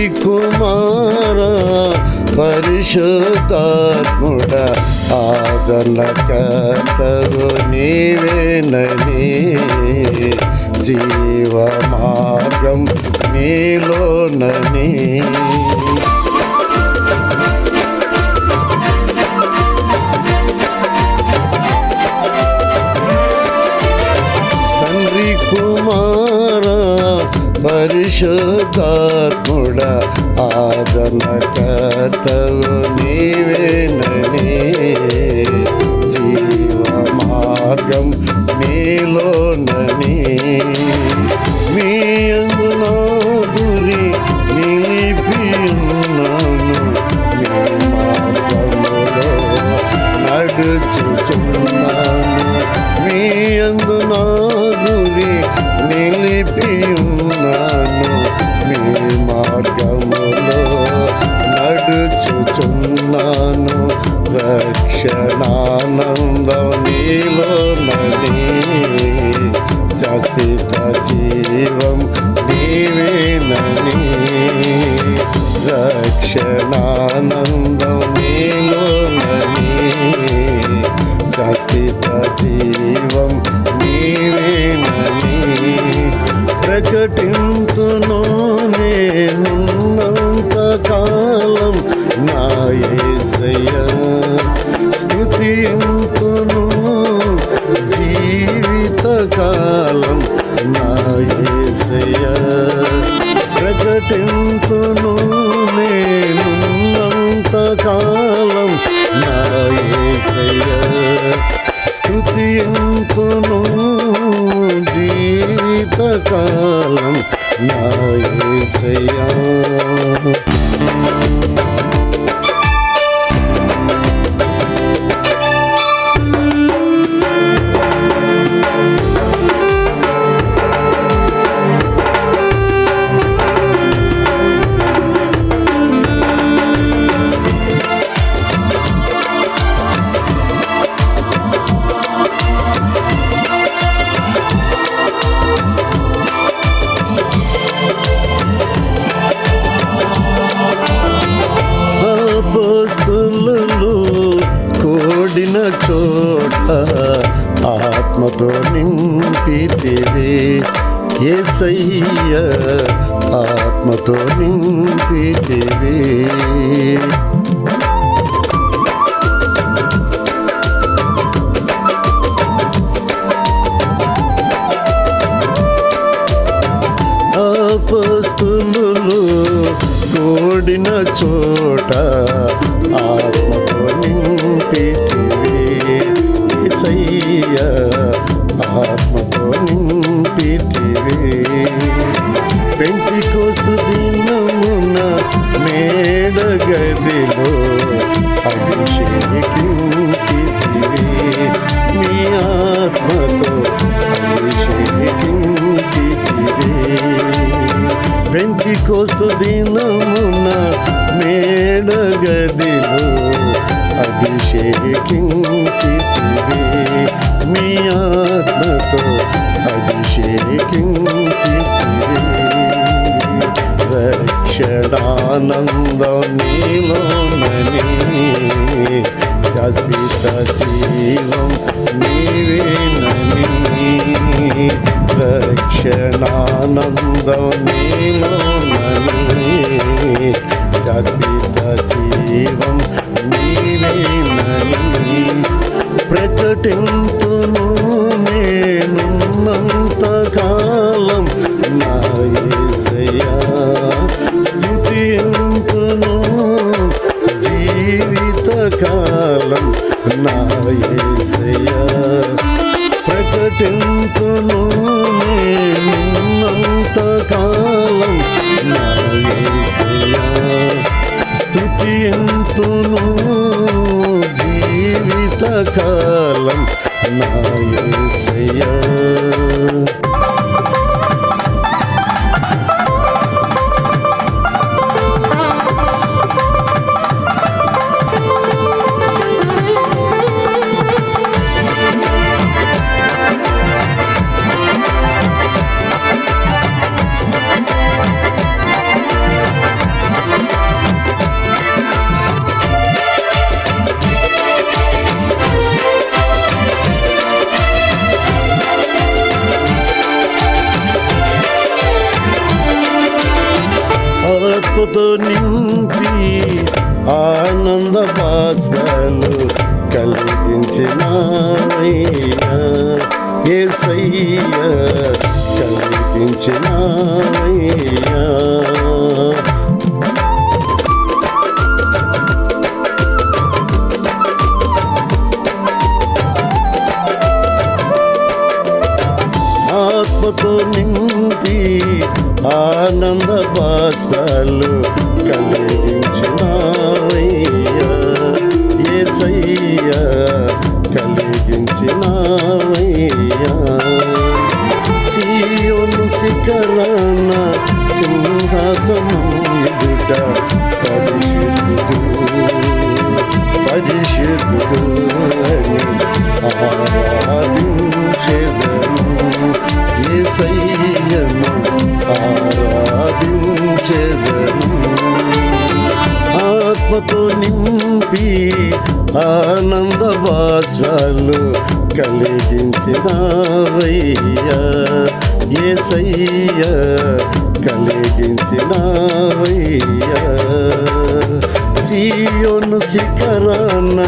తండ్రి కుమార పరిశుద్ధాత్ముడ ఆదరణకర్తవు నీవేనని జీవ మార్గం నీలోనని తండ్రి కుమార పరిశుద్ధాత్ముడ ఆదరణకర్తవు నీవేనని జీవ మార్గం నీలోనని మీ అందులో గురి నిలిపి ఉన్నాను మీ మార్గములో నడుచుచున్నాను. మీ అందు నా గురి నిలిపి రక్షణానందం నీలోనని శాశ్వత జీవం నీవేనని రక్షణానందం నీలోనని శాశ్వత జీవం నీవేనని ప్రకటింతును నేనున్నంత కాలం నా యేసయ్య స్తుతింతును జీవిత కాలం నా యేసయ్య ప్రకటింతును నేనున్నంత కాలం నా కళ్ళు స్తుతింతును కూడిన చోట ఆత్మతో నింపితివి. ఏసయ్య ఆత్మతో నింపితివి. అపస్తులు కూడిన చోట ఆత్మతో పెంచి కోస్తు దినమున మేడ అభిషేకించితివి మీ ఆత్మతో అభిషేకించితివి పెంచి కోస్తు దినమున మేడగదిలో అభిషేకించితివి. మీ ఆత్మతో అభిషేకించితివి. అభిషేకించితివే రక్షణానందం నీలోనని శాశ్వత జీవం స్థుతింతును జీవిత కాలం నా యేసయ్యా నింపి ఆనంద బాష్పాలు కలిగించిన ఏసయ్య కలిగించిన ఆత్మతో నింపి ఆనంద బాష్పాలు కలిగించినవయ్యా. ఏసయ్యా కలిగించినవయ్యా. సీయోను శిఖరాన సింహాసనం ఎదుట పరిశుద్ధుడు. పరిశుద్ధుడు అని ఆరాధించెదను. ఆ ఆరాధించెదను ఆత్మతో నింపి ఆనంద బాష్పాలు కలిగించినవయ్యా. ఏసయ్యా కలిగించినవయ్యా. సీయోను శిఖరాన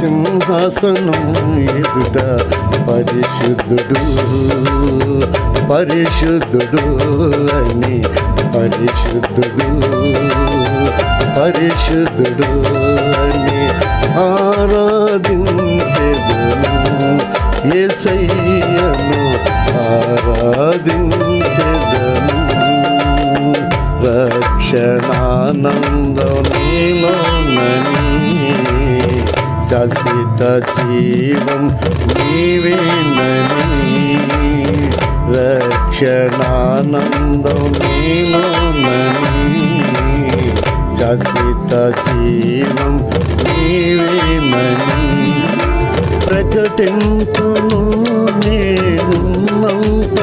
సింహాసనం ఎదుట పరిశుద్ధుడు పరిశుద్ధుడు అని పరిశుద్ధుడు పరిశుద్ధుడు అని ఆరాధించెదను. ఏసయ్యను ఆరాధించెదను. రక్షణానందం నీలోనని శాశ్వత జీవం నీవేనని రక్షణానందం నీలోనని శాశ్వత జీవం నీవేనని ప్రకటింతును నేనున్నంత